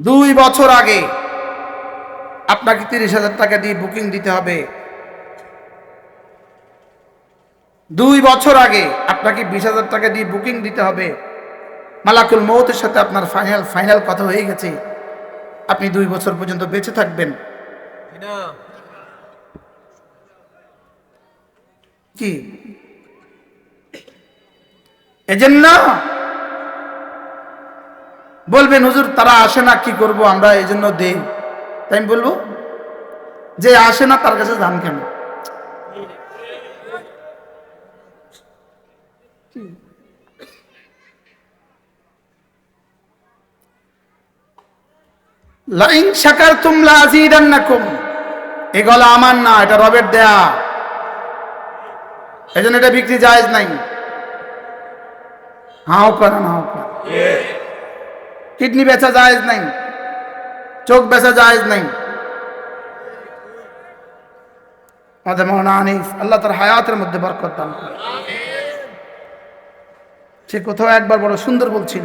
দুই বছর আগে আপনাকে তিরিশ হাজার টাকা দিয়ে বুকিং দিতে হবে। দুই বছর আগে আপনাকে বিশ হাজার টাকা দিয়ে বুকিং দিতে হবে। মালাকুল মৌতের সাথে আপনার ফাইনাল ফাইনাল কথা হয়ে গেছে। আপনি দুই বছর পর্যন্ত বেঁচে থাকবেন। কি? এজন্য বলবেন, হুজুর, তারা আসে না, কি করব আমরা? এই জন্য দেই। তাই আমি বলব, যে আসে না, তার কাছে যান কেন? লাইন শাকার তুমলা আজিদান্নাকুম এ গলা আমার না, এটা রবের দেয়া। এই জন্য এটা বিক্রি জায়েজ নাই। হাও করে না হাও করে কিডনি বেচা জায়েজ নাই, চোখ বেচা জায়েজ নাই। আমাদের মৌলানা আনিস, আল্লাহ তার হায়াতের মধ্যে বরকত দান করে সে কোথাও একবার বড় সুন্দর বলছিল।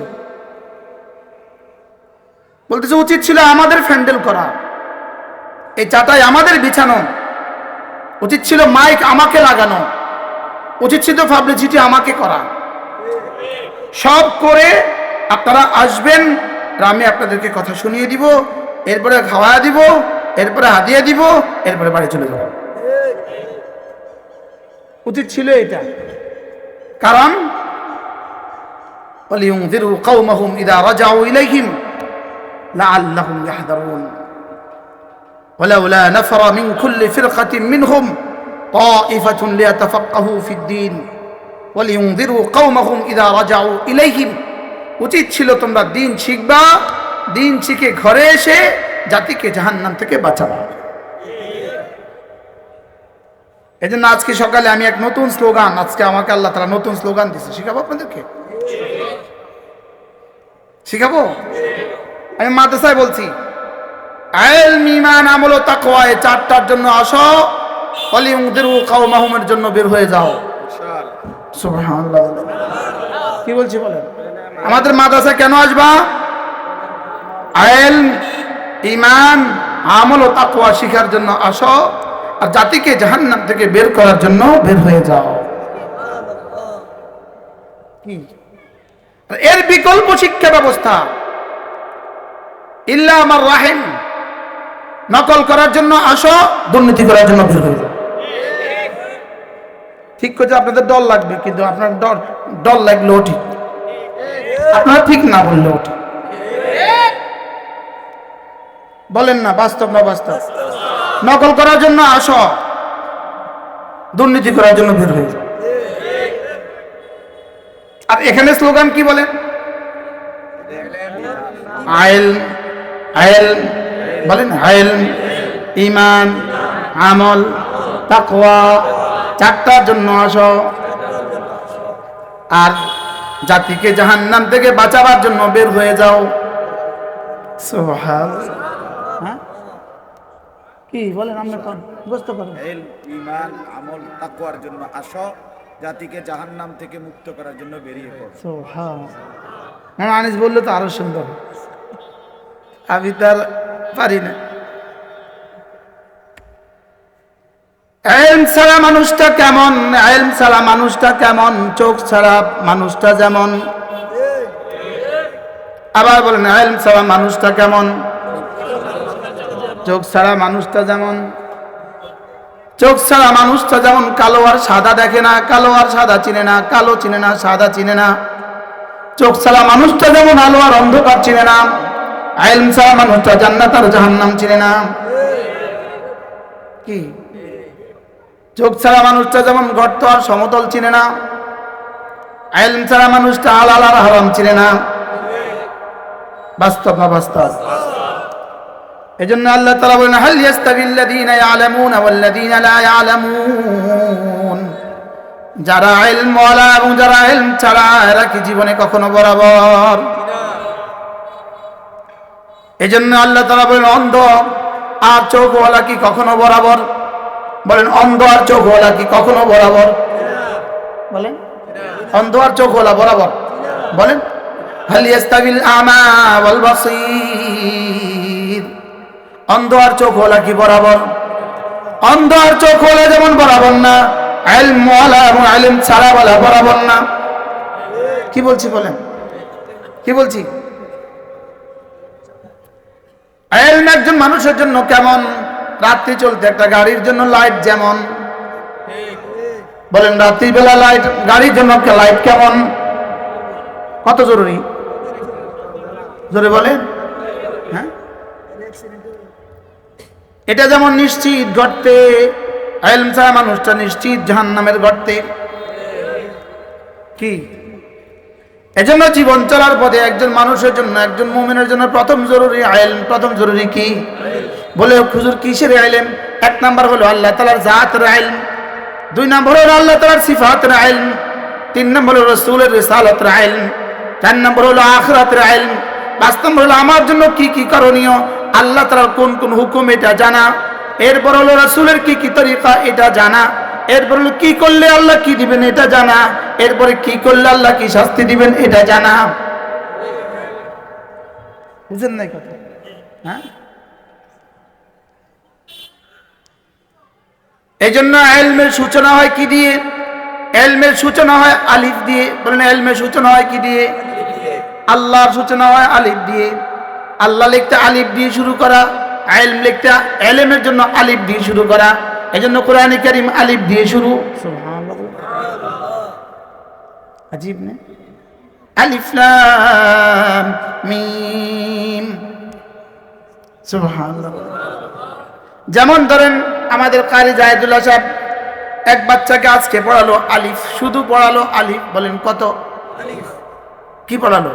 বলতেছে, উচিত ছিল আমাদের ফ্যান্ডেল করা। এই চাটাই আমাদের বিছানো। উচিত ছিল মাইক আমাকে লাগানো। উচিত ছিল পাবলিসিটি আমাকে করা। সব করে আপনারা আসবেন আর আমি আপনাদেরকে কথা শুনিয়ে দিব এরপরে খাওয়া দিব এরপরে হাদিয়া দিব এরপরে বাড়ি চলে যাব উচিত ছিল এটা কারণ ولينذروا قومهم إذا رجعوا إليهم لعلهم يحذرون ولولا نفر من كل فرقة منهم طائفة ليتفقهوا في الدين ولينذروا قومهم إذا رجعوا إليهم উচিত ছিল তোমরা দিন শিখবা, দিন শিখে ঘরে এসে জাতিকে জাহান্নাম থেকে বাঁচাবা। এই জন্য আজকে সকালে আমি এক নতুন স্লোগান, আজকে আমাকে আল্লাহ তারা নতুন স্লোগান দিচ্ছে শিখাবো আপনাদেরকে? শিখাবো? আমি মাদ্রাসায় বলছি আমল চারটার জন্য আসো অলি জন্য বের হয়ে যাও। কি বলছি বলেন? আমাদের মাদ্রাসায় কেন আসবা? আয়েল ইমান আমল ও তাকওয়া শিখার জন্য আসো আর জাতিকে জাহান্নাম থেকে বের করার জন্য বের হয়ে যাও। এর বিকল্প শিক্ষা ব্যবস্থা। ইল্লা আমার রাহেম, নকল করার জন্য আসো, দুর্নীতি করার জন্য বের হয়ে যাও। ঠিক করছে আপনাদের ডর লাগবে, কিন্তু আপনার ডর ডর লাগলেও ঠিক। আপনারা ঠিক না বললে বলেন না, বাস্তব না বাস্তব? নকল করার জন্য আসো। দুর্নীতি করার জন্য বের হয়ে আর এখানে স্লোগান কি বলেন আইল আইল, বলেন আইল ইমান আমল, তাকওয়া, চারটার জন্য আসো। আর জাতিকে জাহান্নাম থেকে বাঁচাবার জন্য বের হয়ে যাও। সোহাল হ্যাঁ? কি বলেন আমরা কোন? বুঝতে পারেন ইমান আমল তাকওয়ার জন্য আসো জাতিকে জাহান্নাম থেকে মুক্ত করার জন্য বেরিয়ে পড়ো। সোহাল আনিস বললে তো আরও সুন্দর। আমি তার পারি না। এলম ছাড়া মানুষটা কেমন? এলম ছাড়া মানুষটা কেমন? চোখ ছাড়া মানুষটা যেমন। আবার বলেন, এলম ছাড়া মানুষটা কেমন? চোখ ছাড়া মানুষটা যেমন। চোখ ছাড়া মানুষটা যেমন, কালো আর সাদা দেখে না, কালো আর সাদা চিনে না, কালো চিনে না, সাদা চিনে না। চোখ ছাড়া মানুষটা যেমন, আলো আর অন্ধকার চিনে না। আইলম ছাড়া মানুষটা জান্নাত আর জাহান্নাম চিনে না। কি? চোখ ছাড়া মানুষটা যেমন গর্ত আর সমতল চিনে না। আইলম ছাড়া মানুষটা হালাল আর হারাম চিনে না। বাস্তব না বাস্তব? এই জন্য আল্লাহ তালা বলেন, হাল ইয়াস্তাবিল্লাযীনা ইয়ালামুনা ওয়াল্লাযীনা লা ইয়ালামুন? যারা ইলম ওয়ালা এবং যারা ইলম ছাড়া, এরা কি জীবনে কখনো বরাবর? এই জন্য আল্লাহ তালা বলেন, অন্ধ আর চোখওয়ালা কি কখনো বরাবর? বলেন অন্ধ আর চোখওয়ালা কি কখনো বরাবর? বলেন। অন্ধ আর চোখওয়ালা বরাবর। বলেন হাল ইয়াস্তাবিল আমা বাসীর? অন্ধ আর চোখ হলা কি বরাবর? অন্ধ আর চোখ হলে যেমন বরাবর না আলমওয়ালা এবং আলিম ছাড়া বলা বরাবর না। কি বলছি বলেন? কি বলছি? এলম একজন মানুষের জন্য কেমন? রাত্রি চলতে, একটা গাড়ির জন্য লাইট যেমন। বলেন, রাত্রিবেলা লাইট গাড়ির জন্য লাইট কেমন? কত জরুরি? জোরে বলেন। হ্যাঁ? এটা যেমন নিশ্চিত ছাড়া মানুষটা নিশ্চিত জাহান নামের গর্তে কি? এজন্য জীবন চলার পথে একজন মানুষের জন্য, একজন মুমিনের জন্য প্রথম জরুরি আইলম, প্রথম জরুরি কি? বলে খুজুর কিসের আইলেন এক নাম্বার হলো আল্লাহ তালার জাতের আইলম দুই নম্বর হলো আল্লাহ তালার সিফাতের আইলম তিন নম্বর হলো রসুলের রিসালতের আইলম চার নম্বর হলো আখরাতের আইলম পাঁচ নম্বর হলো আমার জন্য কি কি করণীয়? আল্লাহ তালার কোন কোন হুকুম এটা জানা। এরপর হলো রসুলের কি কি তরিকা এটা জানা। এরপর হলো কি করলে আল্লাহ কি দিবেন এটা জানা। এরপরে কি করলে আল্লাহ কি শাস্তি দিবেন এটা জানা। বুঝেন নাই কথা? হ্যাঁ? এই জন্য এলমের সূচনা হয় কি দিয়ে? এলমের সূচনা হয় আলিফ দিয়ে। বলেন, এলমের সূচনা হয় কি দিয়ে? আল্লাহর সূচনা হয় আলিফ দিয়ে। আল্লাহ লিখতে আলিফ দিয়ে শুরু করা, এলম লিখতে এলেমের জন্য আলিফ দিয়ে শুরু করা। এই জন্য কোরআনে করিম আলিফ দিয়ে শুরু। যেমন ধরেন আমাদের কারি জাহিদুল্লাহ সাহেব এক বাচ্চাকে আজকে পড়ালো আলিফ শুধু পড়ালো আলিফ বলেন কত? কি পড়ালো?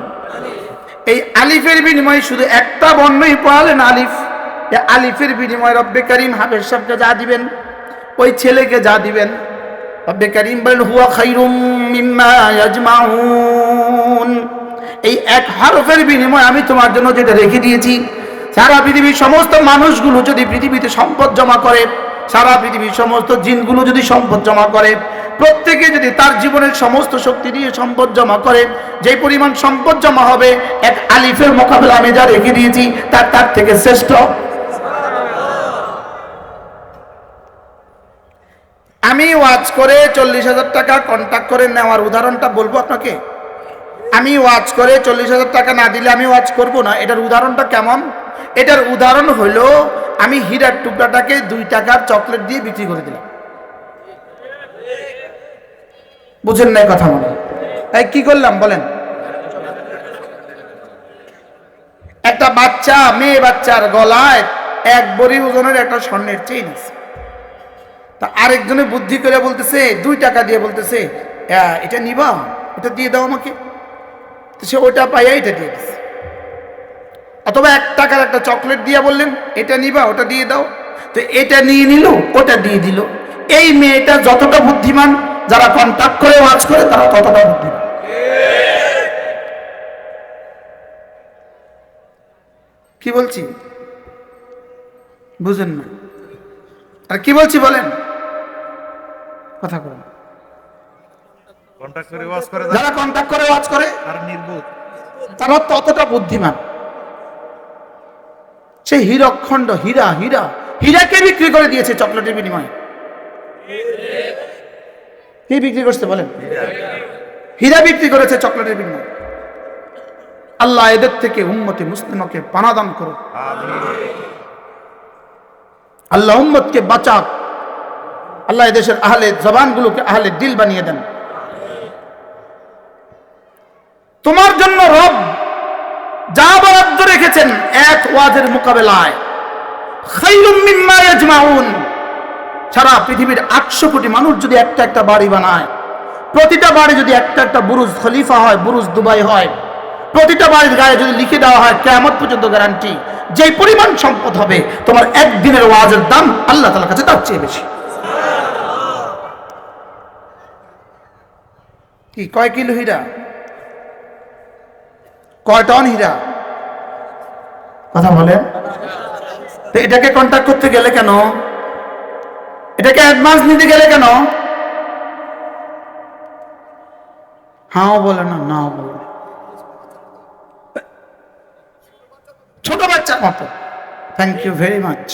এই আলিফের বিনিময়ে শুধু একটা বর্ণই পড়ালেন আলিফ। আলিফের বিনিময়ে রব্বে করিম হাবের সাহেবকে যা দিবেন ওই ছেলেকে যা দিবেন। রব্বে করিম বলেন হুয়া খাইরুম মিম্মা ইয়াজমাউন। এই এক হরফের বিনিময়ে আমি তোমার জন্য যেটা রেখে দিয়েছি সারা পৃথিবীর সমস্ত মানুষগুলো যদি পৃথিবীতে সম্পদ জমা করে সারা পৃথিবীর সমস্ত জিনগুলো যদি সম্পদ জমা করে, প্রত্যেকে যদি তার জীবনের সমস্ত শক্তি দিয়ে সম্পদ জমা করে যে পরিমাণ সম্পদ জমা হবে, এক আলিফের মোকাবেলা আমি যা রেখে দিয়েছি, তার তার থেকে শ্রেষ্ঠ। আমি ওয়াজ করে চল্লিশ হাজার টাকা কন্ট্যাক্ট করে নেওয়ার উদাহরণটা বলব আপনাকে? আমি ওয়াজ করে চল্লিশ হাজার টাকা না দিলে আমি ওয়াজ করব না। এটার উদাহরণটা কেমন? এটার উদাহরণ হলো আমি হীরার টুকরাটাকে দুই টাকার চকলেট দিয়ে বিক্রি করে দিলাম। বুঝেন নাই কথা মনে? তাই কি করলাম বলেন? একটা বাচ্চা মেয়ে বাচ্চার গলায় এক বড়ি ওজনের একটা স্বর্ণের চেইন তা আরেকজনে বুদ্ধি করে বলতেছে দুই টাকা দিয়ে বলতেছে "আহ, এটা নিবা এটা দিয়ে দাও আমাকে। সে ওটা পাইয়া এটা দিয়ে দিছে। অথবা এক টাকার একটা চকলেট দিয়ে বললেন এটা নিবা ওটা দিয়ে দাও। তো এটা নিয়ে নিল ওটা দিয়ে দিল। এই মেয়েটা যতটা বুদ্ধিমান যারা কন্ট্যাক্ট করে ওয়াজ করে তারা ততটা বুদ্ধিমান। কি বলছি? বুঝেন না। আর কি বলছি বলেন? কথা বলেন। কন্টাক্ট করে ওয়াজ করে যারা কন্ট্যাক্ট করে ওয়াজ করে তারা ততটা বুদ্ধিমান। সে হীরকখণ্ড হীরা হীরা, হীরাকে বিক্রি করে দিয়েছে চকলেটের বিনিময়ে। কি বিক্রি করছে বলেন? হীরা বিক্রি করেছে চকলেটের বিনিময়ে। আল্লাহ এদের থেকে উম্মতে মুসলিমকে পানাদান করুন। আল্লাহ উম্মতকে বাঁচাক। আল্লাহ এদেশের আহলে জবানগুলোকে আহলে দিল বানিয়ে দেন। তোমার জন্য রব যা বরাদ্দ রেখেছেন এক ওয়াজের মোকাবেলায়। সারা পৃথিবীর আটশো কোটি মানুষ যদি একটা একটা বাড়ি বানায়, প্রতিটা বাড়ি যদি একটা একটা বুরুজ খলিফা হয়, বুরুজ দুবাই হয়, প্রতিটা বাড়ির গায়ে যদি লিখে দেওয়া হয় কেমন পর্যন্ত গ্যারান্টি যে পরিমাণ সম্পদ হবে, তোমার একদিনের ওয়াজের দাম আল্লাহ তালার কাছে তার চেয়ে বেশি। কি কয় কিলো হীরা? কয় টন হীরা? কথা বলেন তো এটাকে কন্ট্যাক্ট করতে গেলে কেন? এটাকে অ্যাডভান্স নিতে গেলে কেন? হাও বলে না, নাও বলে। ছোট বাচ্চার মতো। থ্যাংক ইউ ভেরি মাচ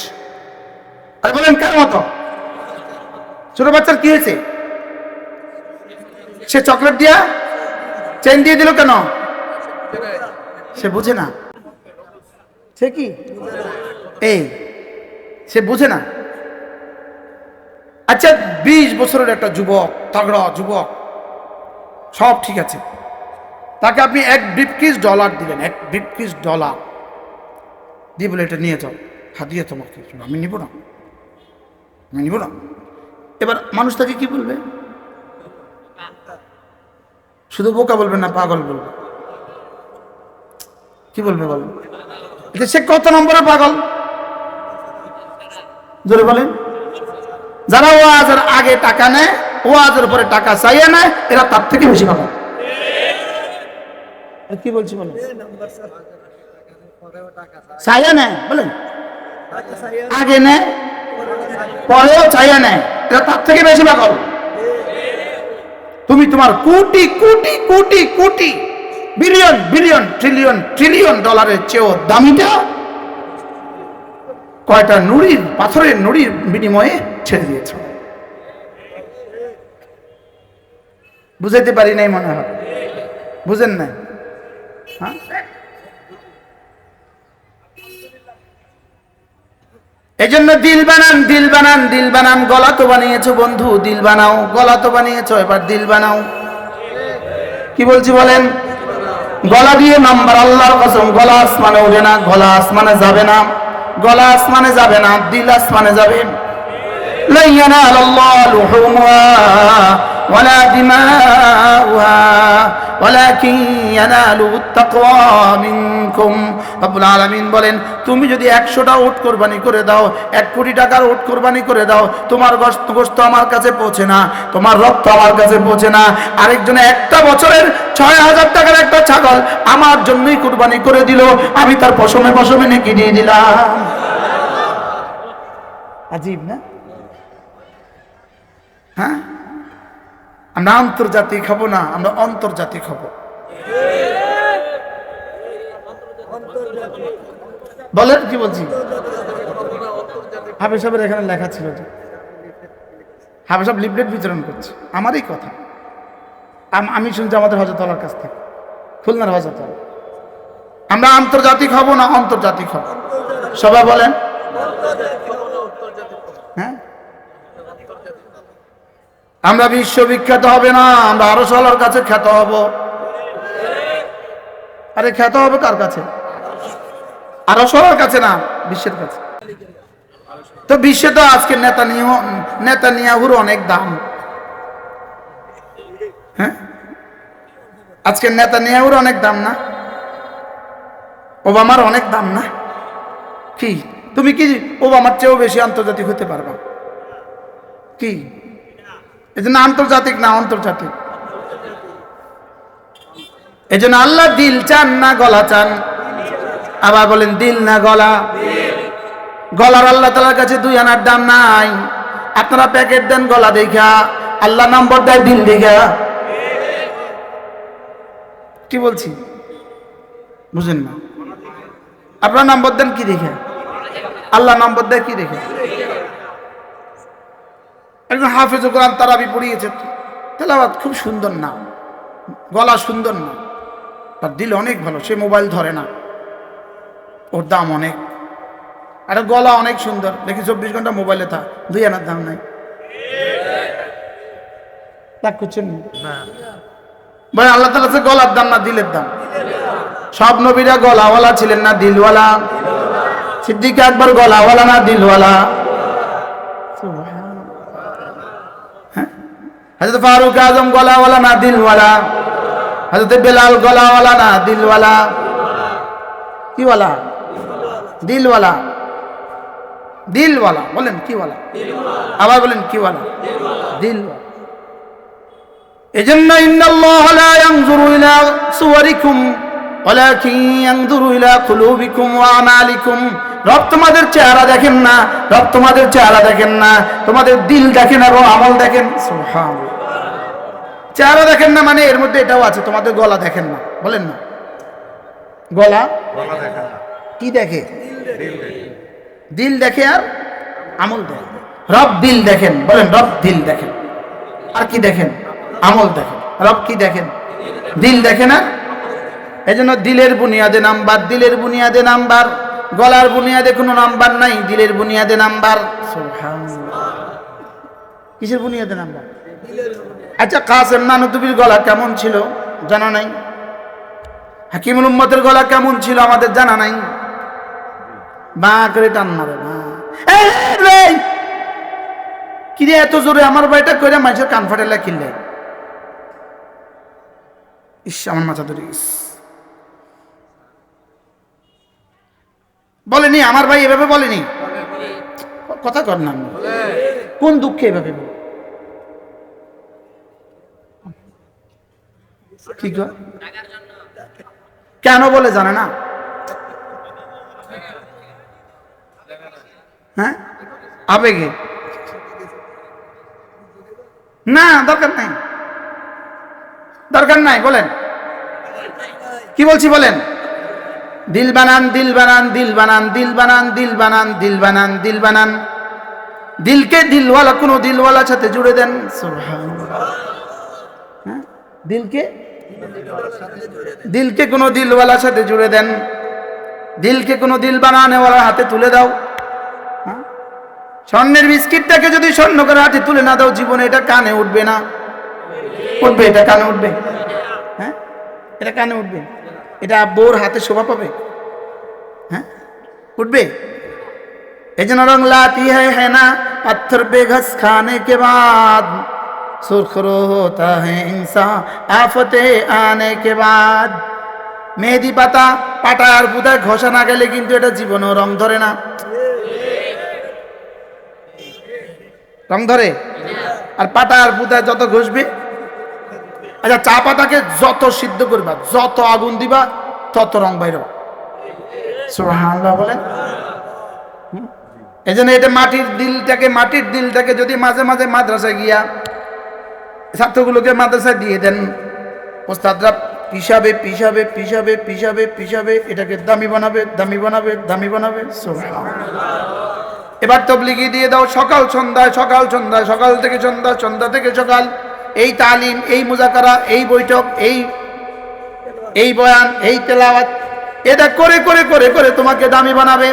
আর বলেন, কার মতো? ছোট বাচ্চার কি হয়েছে? সে চকলেট দিয়া চেন দিয়ে দিল কেন? সে বুঝে না। সে কি? এই, সে বুঝে না। আচ্ছা বিশ বছরের একটা যুবক, তাগড়া যুবক, সব ঠিক আছে। তাকে আপনি এক ব্রিফকিস ডলার দিলেন এক ব্রিফকিস ডলার দিয়ে বলে, এটা নিয়ে যাও। হাতিয়ে তোমাকে। আমি নিব না। আমি নিব না। এবার মানুষ তাকে কি বলবে? শুধু বোকা বলবে না, পাগল বলবে। কি বলবে বলেন? এটা সে কত নম্বরের পাগল? জোরে বলেন। যারা ওয়াজের আগে টাকা নেয়, ওয়াজের উপরে টাকা চাইয়ে নেয়, এরা তার থেকে বেশি পাগল কি বলছি বলেন চাইয়া নেয়, বলেন। আগে নেয়, পরেও চাইয়া নেয়, এরা তার থেকে বেশি পাগল। তুমি তোমার crore crore crore crore. Billion billion trillion trillion ডলারের চেয়েও দামিটা কয়টা নুড়ির পাথরের নুড়ির বিনিময়ে ছেড়ে দিয়েছ। বুঝাইতে পারি নাই মনে হয়। বুঝেন না হ্যাঁ? এই জন্য দিল বানান দিল বানান দিল বানান, গলা তো বানিয়েছো বন্ধু, দিল বানাও, গলা তো বানিয়েছো, এবার দিল বানাও। কি বলছি বলেন? গলা দিয়ে নাম্বার, আল্লাহর কসম, গলা আসমানে ওঠে না, গলা আসমানে যাবে না, গলা আসমানে যাবে না, দিল আসমানে যাবে। লাইয়ানা আল্লাহ ولا دماؤها ولكن يناله التقوى منكم রব্বুল আলামিন বলেন তুমি যদি একশোটা ওট কোরবানি করে দাও এক কোটি টাকার ওট কোরবানি করে দাও তোমার গোস্ত গোস্ত আমার কাছে পৌঁছে না তোমার রক্ত আমার কাছে পৌঁছে না আরেকজনে একটা বছরের ছয় হাজার টাকার একটা ছাগল আমার জন্যই কোরবানি করে দিল আমি তার পশমে পশমে নেকি দিয়ে দিলাম আজীব না হ্যাঁ আমরা আন্তর্জাতিক হব না, আমরা অন্তর্জাতিক হব। বলেন, কি বলছি? হাফে সাহেবের এখানে লেখা ছিল যে হাফে সাহেব লিফলেট বিতরণ করছে। আমারই কথা। আমি শুনছি আমাদের হজরতলার কাছ থেকে। খুলনার হজরতলা আমরা আন্তর্জাতিক হব না অন্তর্জাতিক হব? সবাই বলেন। আমরা বিশ্ববিখ্যাত হবে না, আমরা আরও সলার কাছে খ্যাত হব। আরে খ্যাত হবে কার কাছে? আরও সলার কাছে না, বিশ্বের কাছে। তো বিশ্বে তো আজকে নেতা নিয়ে নেতা নিয়াহুর অনেক দাম। হ্যাঁ? আজকে নেতা নিয়াহুর অনেক দাম না? ওবামার অনেক দাম না? কি? তুমি কি ওবামার চেয়েও বেশি আন্তর্জাতিক হতে পারবা? কি? এই জন্য আন্তর্জাতিক না আন্তর্জাতিক এই জন্য আল্লাহ দিল চান না গলা চান। আবার বলেন, দিল না গলা। গলার আল্লাহ তালার কাছে দুই আনার দাম নাই। আপনারা প্যাকেট দেন গলা দেখা। আল্লাহ নম্বর দেয় দিল দেখা। কি বলছি? বুঝেন না। আপনারা নম্বর দেন কি দেখে? আল্লাহ নম্বর দেয় কি দেখে? একজন হাফেজ কোরআন তারাবি পড়িয়েছে। তেলাওয়াত খুব সুন্দর না। গলা সুন্দর না। তার দিল অনেক ভালো সে মোবাইল ধরে না। ওর দাম অনেক। আর গলা অনেক সুন্দর। দেখি চব্বিশ ঘণ্টা মোবাইলে থাক। দুই আনার দাম নাই? ভাই আল্লাহ তালা সে গলার দাম না দিলের দাম? সব নবীরা গলাওয়ালা ছিলেন না দিলওয়ালা? সিদ্দিক একবার গলাওয়ালা না দিলওয়ালা? হজরত ফারুক আজম গলাওয়ালা না দিলওয়ালা? হজরত বেলাল গলাওয়ালা না দিলওয়ালা? কিওয়ালা? দিলওয়ালা। দিলওয়ালা, বলেন কিওয়ালা? আবার বলেন কিওয়ালা। দিলওয়ালা। এজন্য ইন্নাল্লাহ লা ইয়ানজুরু ইলা সুওয়ারিকুম, ওয়ালাকিন ইয়ানজুরু ইলা কুলুবিকুম ওয়া আমালিকুম। রব তোমাদের চেহারা দেখেন না রব তোমাদের চেহারা দেখেন না তোমাদের দিল দেখেন এবং আমল দেখেন চেহারা দেখেন না মানে এর মধ্যে এটাও আছে তোমাদের গলা দেখেন না বলেন না। গলা? কি দেখে? দিল দেখে। আর আমল দেখে। রব দিল দেখেন বলেন রব দিল দেখেন। আর কি দেখেন? আমল দেখেন। রব কি দেখেন? দিল দেখে না? এই জন্য দিলের বুনিয়াদে নাম্বার দিলের বুনিয়াদে নাম্বার। গলার বুনিয়াদে কোনো নাম্বার নাই, দিলের বুনিয়াদে নাম্বার। কিসের বুনিয়াদে নাম্বার? আচ্ছা কাসেম নানুতুবির গলা কেমন ছিল? জানা নাই। হাকিমুল উম্মতের গলা কেমন ছিল আমাদের জানা নাই। বা করে টান মারে, বা। এই রে! কি রে, এত জোরে আমার বাড়িটা করে মানুষের কান কিনলে? ইস, আমার মাথা ধরে বলেনি, আমার ভাই এভাবে বলেনি। কথা কর না। কোন দুঃখে এভাবে বলে? কি কেন বলে জানে না? হ্যাঁ? আবেগে? না, দরকার নাই। দরকার নাই, বলেন। কি বলছি, বলেন? দিল বানান দিল বানান দিল বানান দিল বানান দিল বানান দিল বানান দিল বানান। দিলকে দিলওয়ালা, কোনো দিলওয়ালার সাথে জুড়ে দেন। হ্যাঁ? দিলকে? দিলকে কোনো দিলওয়ালার সাথে জুড়ে দেন। দিলকে কোনো দিল বানানেওয়ালার হাতে তুলে দাও। হ্যাঁ? স্বর্ণের বিস্কিটটাকে যদি স্বর্ণ করে হাতে তুলে না দাও, জীবনে এটা কানে উঠবে না। উঠবে, এটা কানে উঠবে। হ্যাঁ? এটা কানে উঠবে। এটা আব্বুর হাতে শোভা পাবে? হ্যাঁ? উঠবে? এই জন্য রং লাতি হ্যাঁ হ্যাঁ না, পাথর বেঘস খানে কে বাদ। সুরখরো হতা হ্যাঁ ইনসা আফতে আনে কে বাদ। মেহেদি পাতা, পাটা আর বুধায় ঘষা না গেলে কিন্তু এটা জীবনও রং ধরে না। রং ধরে? আর পাটা আর বুধায় যত ঘষবে আচ্ছা চা পাতাকে যত সিদ্ধ করবা, যত আগুন দিবা, তত রং বাইর বলেন। এই জন্য এটা মাটির দিলটাকে মাটির দিলটাকে যদি মাঝে মাঝে মাদ্রাসায় গিয়া ছাত্রগুলোকে মাদ্রাসায় দিয়ে দেন, ওস্তাদরা পিসাবে পিসাবে পিসাবে পিসাবে পিসাবে, এটাকে দামি বানাবে দামি বানাবে দামি বানাবে। এবার তবলিগি দিয়ে দাও, সকাল সন্ধ্যায় সকাল সন্ধ্যায়, সকাল থেকে সন্ধ্যা সন্ধ্যা থেকে সকাল। এই তালিম, এই মুজাকারা, এই বৈঠক, এই এই বয়ান, এই তেলাওয়াত এটা করে করে করে করে তোমাকে দামি বানাবে।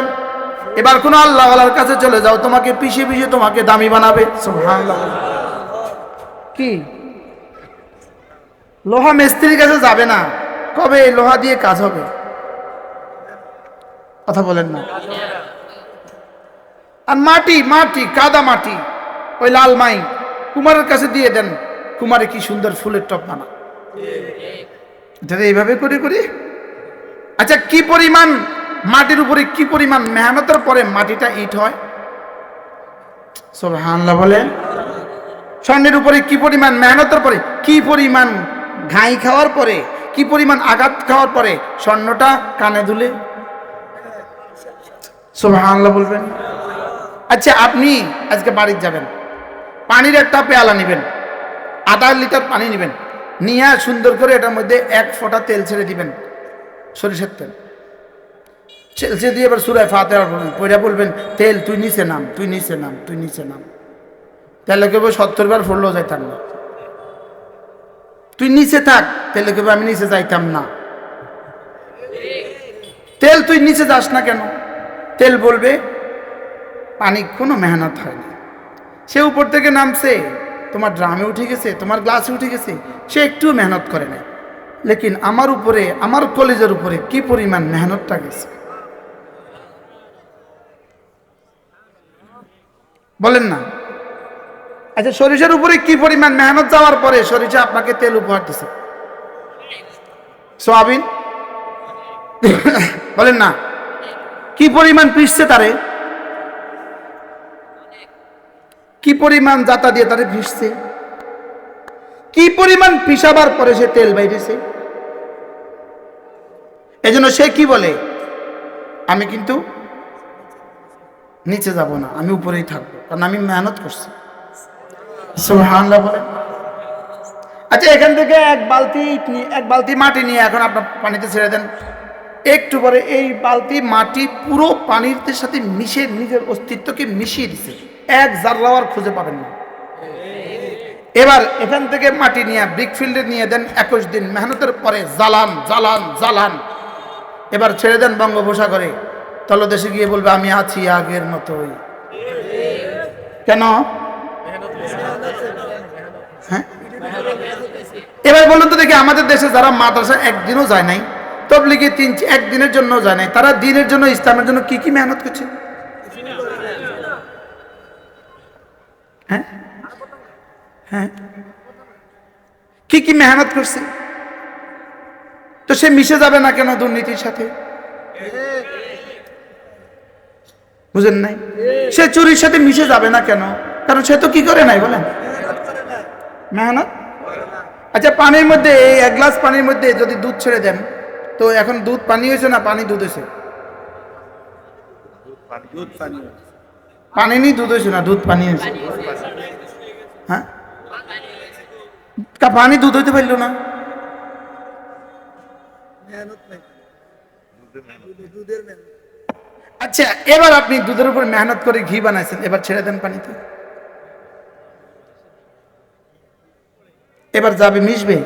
এবার কোন আল্লাহ কাছে চলে যাও, তোমাকে পিছিয়ে পিছিয়ে তোমাকে দামি বানাবে। কি? লোহা মিস্ত্রির কাছে যাবে না। কবে লোহা দিয়ে কাজ হবে? কথা বলেন না। আর মাটি মাটি, কাদা মাটি, ওই লাল মাই, কুমারের কাছে দিয়ে দেন। কুমারে কি সুন্দর ফুলের টপ বানা। এটা এইভাবে করে করি। আচ্ছা কি পরিমাণ মাটির উপরে কি পরিমাণ মেহনতের পরে মাটিটা ইট হয়? সুবহানাল্লাহ বলে স্বর্ণের উপরে কি পরিমাণ মেহনতের পরে, কি পরিমাণ ঘাই খাওয়ার পরে, কি পরিমাণ আঘাত খাওয়ার পরে স্বর্ণটা কানে দুলে সুবহানাল্লাহ বলবেন। আচ্ছা আপনি আজকে বাড়ির যাবেন। পানির একটা পেয়ালা নেবেন। আধা লিটার পানি নেবেন। নিয়ে সুন্দর করে এটার মধ্যে এক ফোঁটা তেল ছেড়ে দিবেন, সরিষার তেল। ছেলছে দিয়ে এবার সুরায় ফাতে পয়রা বলবেন, তেল তুই নিচে নাম, তুই নিচে নাম, তুই নিচে নাম। তাহলে কেবল সত্তর বার ফুললেও যাইতাম না। তুই নিচে থাক তাহলে কেবল আমি নিচে যাইতাম না। তেল তুই নিচে যাস না কেন? তেল বলবে, পানি কোনো মেহনত হয় না। সে উপর থেকে নামছে। তোমার ড্রামে উঠে গেছে, তোমার গ্লাসে উঠে গেছে, সে একটু মেহনত করে না লেকিন আমার উপরে, আমার কলেজের উপরে কি পরিমাণ মেহনতটা গেছে? বলেন না। আচ্ছা সরিষার উপরে কি পরিমাণ মেহনত যাওয়ার পরে সরিষা আপনাকে তেল উপহার দিছে? সোয়াবিন? বলেন না। কি পরিমাণ পিসছে তারে? কি পরিমাণ জাতা দিয়ে তারে ভিসছে কি পরিমাণ পিসাবার পরে সে তেল বাইরেছে? এজন্য সে কি বলে? আমি কিন্তু নিচে যাব না, আমি উপরেই থাকব, কারণ আমি মেহনত করছি। বলে। আচ্ছা এখান থেকে এক বালতি ইট নিয়ে এক বালতি মাটি নিয়ে এখন আপনার পানিতে ছেড়ে দেন। একটু পরে এই বালতি মাটি পুরো পানির সাথে মিশে নিজের অস্তিত্বকে মিশিয়ে দিছে। এক জারলাও আর খুঁজে পাবেন না। এবার এখান থেকে মাটি নিয়ে ব্রিকফিল্ডে নিয়ে দেন একুশ দিন। মেহনতের পরে জ্বালান জ্বালান জ্বালান। এবার ছেড়ে দেন বঙ্গোপসাগরে। তলদেশে গিয়ে বলবে, আমি আছি আগের মতোই। কেন? হ্যাঁ? এবার বলুন তো দেখি, আমাদের দেশে যারা মাদ্রাসা একদিনও যায় নাই, তবলিগে তিন, একদিনের জন্য যায় নাই, তারা দিনের জন্য, ইসলামের জন্য কি কি মেহনত করছে? হ্যাঁ? হ্যাঁ? কি কি মেহনত করছে? তো সে মিশে যাবে না কেন দুর্নীতির সাথে? বুঝেন নাই? সে চুরির সাথে মিশে যাবে না কেন? কারণ সে তো কি করে নাই বলেন? মেহনত? আচ্ছা পানির মধ্যে এই এক গ্লাস পানির মধ্যে যদি দুধ ছেড়ে দেন, তো এখন দুধ পানি হয়েছে না পানি দুধ হয়েছে? দুধ পানি পানি নেই দুধ হয়েছে না? দুধ পানি হয়েছে। হ্যাঁ? তা পানি দুধ হইতে পারল না? আচ্ছা এবার আপনি দুধের উপর মেহনত করে ঘি বানাইছেন এবার ছেড়ে দেন পানিতে। এবার যাবে মিশবে?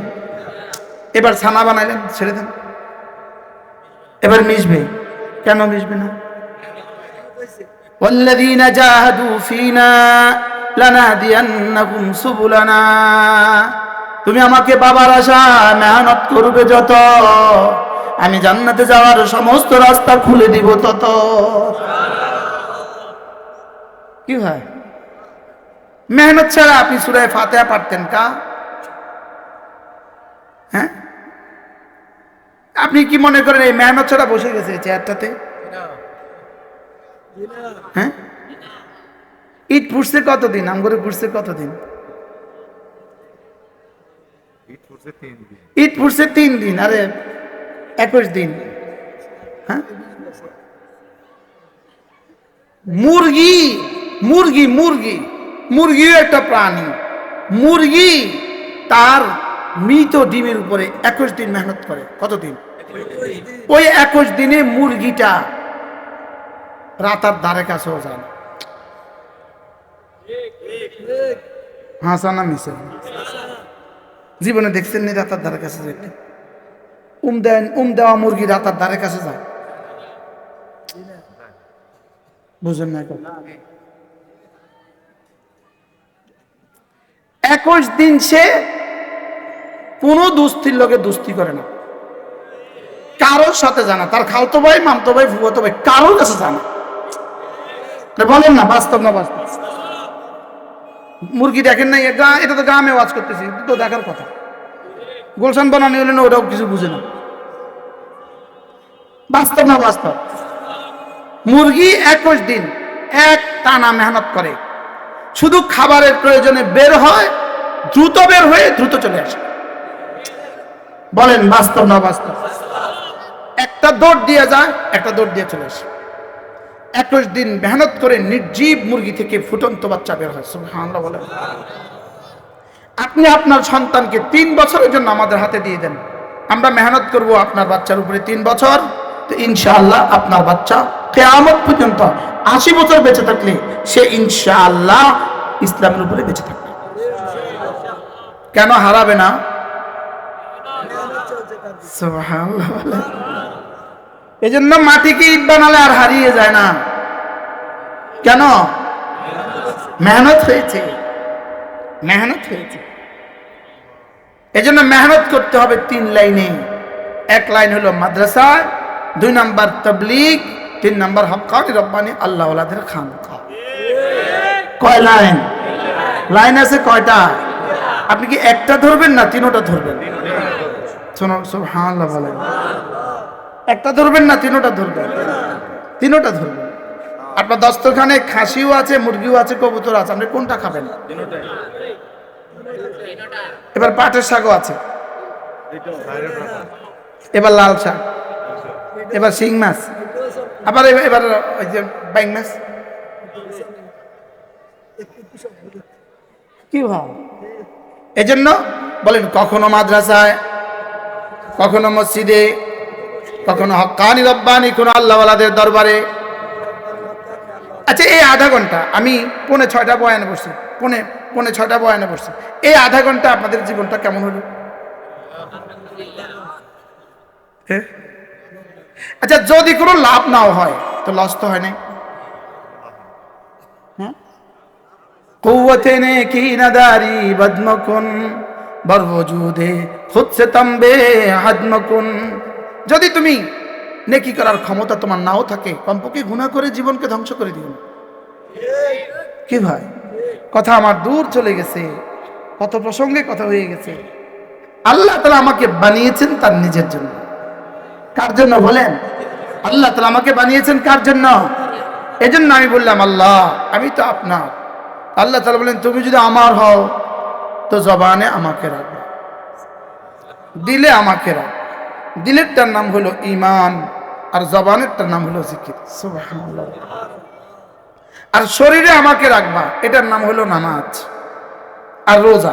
এবার ছানা বানাইলেন ছেড়ে দেন। এবার মিশবে? কেন মিশবে না? والذين جاهدوا فينا لنهدينهم سبلنا তুমি আমাকে বাবার আশা মেহনত করবে যত আমি জান্নাতে যাওয়ার সমস্ত রাস্তা খুলে দিব তত কি হয় মেহনত ছাড়া আপনি সুরায় ফাতেহা পারতেন কা হ্যাঁ আপনি কি মনে করেন এই মেহনত ছাড়া বসে গেছে এই চেয়ারটাতে হ্যাঁ? ইট ফুটছে কতদিন? আমগরে ফুটছে কতদিন? ইট দিন। তিন দিন আরে একুশ দিন। হ্যাঁ? মুরগি মুরগি মুরগি মুরগিও একটা প্রাণী। মুরগি তার মৃত ডিমের উপরে একুশ দিন মেহনত করে। কতদিন? ওই একুশ দিনে মুরগিটা রাতার ধারে কাছেও যায় না। হাসানা মিশে জীবনে দেখছেন নি রাতার ধারে কাছে যেতে উম দেন, উম দেওয়া মুরগি রাতার ধারে কাছে যায়? বুঝেন না একুশ দিন সে কোনো দুস্থির লোকে দুস্তি করে না। কারোর সাথে জানা তার খালতো ভাই, মামতো ভাই ফুয়াতো ভাই, কারোর কাছে জানা বলেন না, বাস্তব না বাস্তব? মুরগি দেখেন না এটা তো গ্রামে ওয়াজ করতেছি তো দেখার কথা। গোলশান বানানি হলে না ওটাও কিছু বুঝে না। বাস্তব না বাস্তব? মুরগি একুশ দিন, এক টানা মেহনত করে। শুধু খাবারের প্রয়োজনে বের হয়, দ্রুত বের হয়ে দ্রুত চলে আসে। বলেন, বাস্তব না বাস্তব? একটা দৌড় দিয়ে যায়, একটা দৌড় দিয়ে চলে আসে। একুশ দিন মেহনত করে নির্জীব মুরগি থেকে ফুটন্ত বাচ্চা বের হয় বলেন। আপনি আপনার সন্তানকে তিন বছরের জন্য আমাদের হাতে দিয়ে দেন। আমরা মেহনত করব আপনার বাচ্চার উপরে তিন বছর। তো ইনশাআল্লাহ আপনার বাচ্চা কেয়ামত পর্যন্ত আশি বছর বেঁচে থাকলে সে ইনশাআল্লাহ ইসলামের উপরে বেঁচে থাকবে। কেন হারাবে না? বলেন। এই জন্য মাটিকে ইট বানালে আর হারিয়ে যায় না। কেন? মেহনত হয়েছে। মেহনত হয়েছে। এজন্য মেহনত করতে হবে তিন লাইনে। এক লাইন হলো মাদ্রাসা, দুই নাম্বার তবলিগ, তিন নাম্বার হকানি রব্বানি আল্লাহ খান কয় লাইন? লাইন আছে কয়টা? আপনি কি একটা ধরবেন না তিনোটা ধরবেন? শোনো সব হ্যাঁ বলেন। একটা ধরবেন না তিনোটা ধরবেন? তিনোটা ধরবেন। আপনার দস্তরখানে খাসিও আছে, মুরগিও আছে, কবুতর আছে, আপনি কোনটা খাবেন? এবার পাটের শাকও আছে। এবার লাল শাক। এবার শিং মাছ। আবার এবার- ওই যে বাইং মাছ। কি ভাব? এজন্য বলেন, কখনো মাদ্রাসায়, কখনো মসজিদে কখনো হকানি রব্বানি কোনো আল্লাহওয়ালাদের দরবারে? আচ্ছা এই আধা ঘণ্টা, আমি পোনে ছয়টা বয়ানে বসছি, পোনে পোনে ছয়টা বয়ানে বসছি। এই আধা ঘণ্টা আপনাদের জীবনটা কেমন হলো? আচ্ছা যদি কোনো লাভ নাও হয়, তো লস তো হয় না قوت نے کی نداری بدمکن بر وجود خود سے যদি তুমি নেকি করার ক্ষমতা তোমার নাও থাকে, কমপক্ষে গুণা করে জীবনকে ধ্বংস করে দিও। কি ভাই? কথা আমার দূর চলে গেছে, কত প্রসঙ্গে কথা হয়ে গেছে। আল্লাহ তালা আমাকে বানিয়েছেন তার নিজের জন্য। কার জন্য বলেন? আল্লাহ তালা আমাকে বানিয়েছেন কার জন্য? এজন্য আমি বললাম, আল্লাহ, আমি তো আপনার। আল্লাহ তালা বলেন, তুমি যদি আমার হও, তো জবানে আমাকে রাখবে। দিলে আমাকে রাখ দিলেরটার নাম হলো ইমান আর জবানেরটার নাম হলো জিকির। আর শরীরে আমাকে রাখবা এটার নাম হলো নামাজ আর রোজা।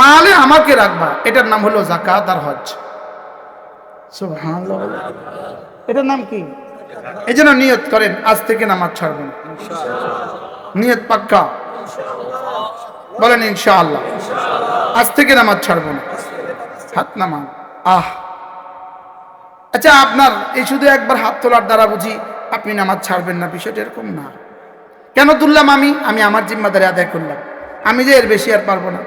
মালে আমাকে রাখবা এটার নাম হলো জাকাত আর হজ। এটার নাম কি? এই জন্য নিয়ত করেন আজ থেকে নামাজ ছাড়বেন। নিয়ত পাক্কা। বলেন ইনশাআল্লাহ। আজ থেকে নামাজ ছাড়বো না। হাত নামান আহ। আচ্ছা আপনার এই শুধু একবার হাত তোলার দ্বারা বুঝি আপনি নামাজ ছাড়বেন না, বিষয়টা এরকম না। কেন তুললাম আমি? আমি আমার জিম্মাদারি আদায় করলাম। আমি যে এর বেশি আর পারব না।